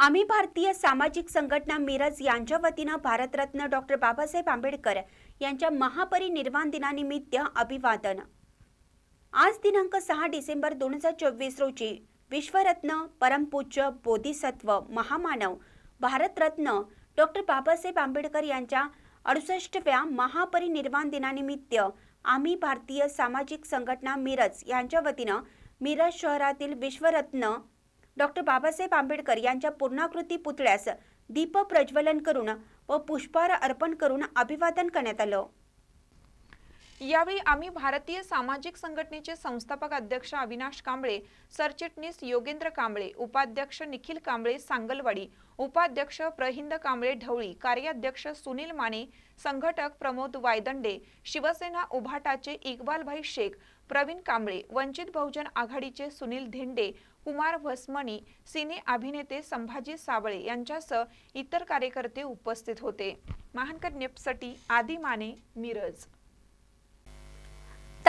आम्ही भारतीय सामाजिक संघटना मिरज यांच्या वतीनं भारतरत्न डॉक्टर बाबासाहेब आंबेडकर यांच्या महापरिनिर्वाण दिनानिमित्त अभिवादन. आज दिनांक सहा डिसेंबर दोन हजार चोवीस रोजी विश्वरत्न परमपूज्य बोधिसत्व महामानव भारतरत्न डॉक्टर बाबासाहेब आंबेडकर यांच्या अडुसष्टव्या महापरिनिर्वाण दिनानिमित्त आम्ही भारतीय सामाजिक संघटना मिरज यांच्या वतीनं मिरज शहरातील विश्वरत्न डॉक्टर बाबासाहेब आंबेडकर यांच्या पूर्णाकृती पुतळ्यास दीप प्रज्वलन करून व पुष्पहार अर्पण करून अभिवादन करण्यात आलं. यावेळी आम्ही भारतीय सामाजिक संघटनेचे संस्थापक अध्यक्ष अविनाश कांबळे सरचिटणीस योगेंद्र कांबळे उपाध्यक्ष निखिल कांबळे सांगलवाडी उपाध्यक्ष प्रहिंद कांबळे ढवळी कार्याध्यक्ष सुनील माने संघटक प्रमोद वायदंडे शिवसेना उभाटाचे इक्बालभाई शेख प्रवीण कांबळे वंचित बहुजन आघाडीचे सुनील धेंडे कुमार भस्मणी सिने अभिनेते संभाजी साबळे यांच्यासह इतर कार्यकर्ते उपस्थित होते. महानकर नेपसाठी आदी माने मिरज.